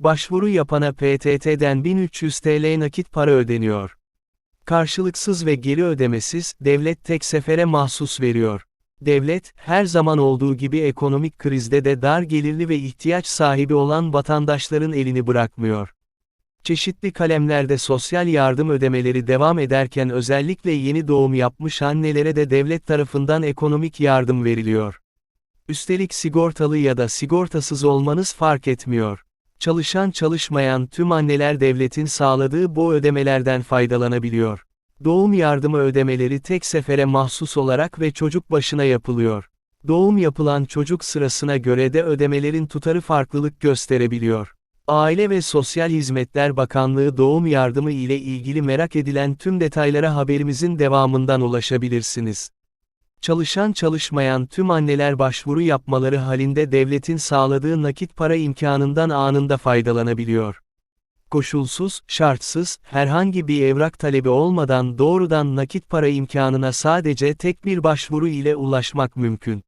Başvuru yapana PTT'den 1300 TL nakit para ödeniyor. Karşılıksız ve geri ödemesiz, devlet tek sefere mahsus veriyor. Devlet, her zaman olduğu gibi ekonomik krizde de dar gelirli ve ihtiyaç sahibi olan vatandaşların elini bırakmıyor. Çeşitli kalemlerde sosyal yardım ödemeleri devam ederken özellikle yeni doğum yapmış annelere de devlet tarafından ekonomik yardım veriliyor. Üstelik sigortalı ya da sigortasız olmanız fark etmiyor. Çalışan çalışmayan tüm anneler devletin sağladığı bu ödemelerden faydalanabiliyor. Doğum yardımı ödemeleri tek sefere mahsus olarak ve çocuk başına yapılıyor. Doğum yapılan çocuk sırasına göre de ödemelerin tutarı farklılık gösterebiliyor. Aile ve Sosyal Hizmetler Bakanlığı doğum yardımı ile ilgili merak edilen tüm detaylara haberimizin devamından ulaşabilirsiniz. Çalışan çalışmayan tüm anneler başvuru yapmaları halinde devletin sağladığı nakit para imkanından anında faydalanabiliyor. Koşulsuz, şartsız, herhangi bir evrak talebi olmadan doğrudan nakit para imkanına sadece tek bir başvuru ile ulaşmak mümkün.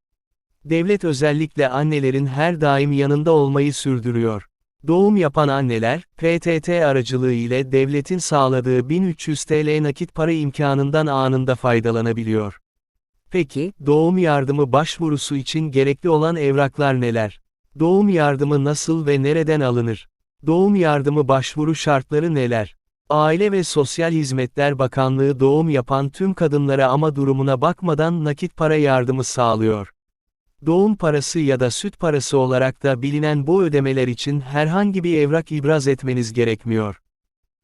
Devlet özellikle annelerin her daim yanında olmayı sürdürüyor. Doğum yapan anneler, PTT aracılığı ile devletin sağladığı 1300 TL nakit para imkanından anında faydalanabiliyor. Peki, doğum yardımı başvurusu için gerekli olan evraklar neler? Doğum yardımı nasıl ve nereden alınır? Doğum yardımı başvuru şartları neler? Aile ve Sosyal Hizmetler Bakanlığı doğum yapan tüm kadınlara ama durumuna bakmadan nakit para yardımı sağlıyor. Doğum parası ya da süt parası olarak da bilinen bu ödemeler için herhangi bir evrak ibraz etmeniz gerekmiyor.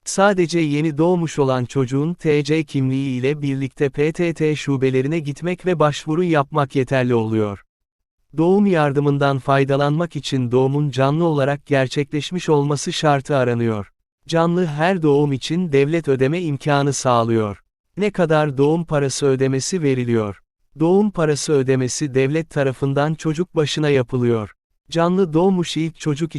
Sadece yeni doğmuş olan çocuğun TC kimliği ile birlikte PTT şubelerine gitmek ve başvuru yapmak yeterli oluyor. Doğum yardımından faydalanmak için doğumun canlı olarak gerçekleşmiş olması şartı aranıyor. Canlı her doğum için devlet ödeme imkanı sağlıyor. Ne kadar doğum parası ödemesi veriliyor? Doğum parası ödemesi devlet tarafından çocuk başına yapılıyor. Canlı doğmuş ilk çocuk için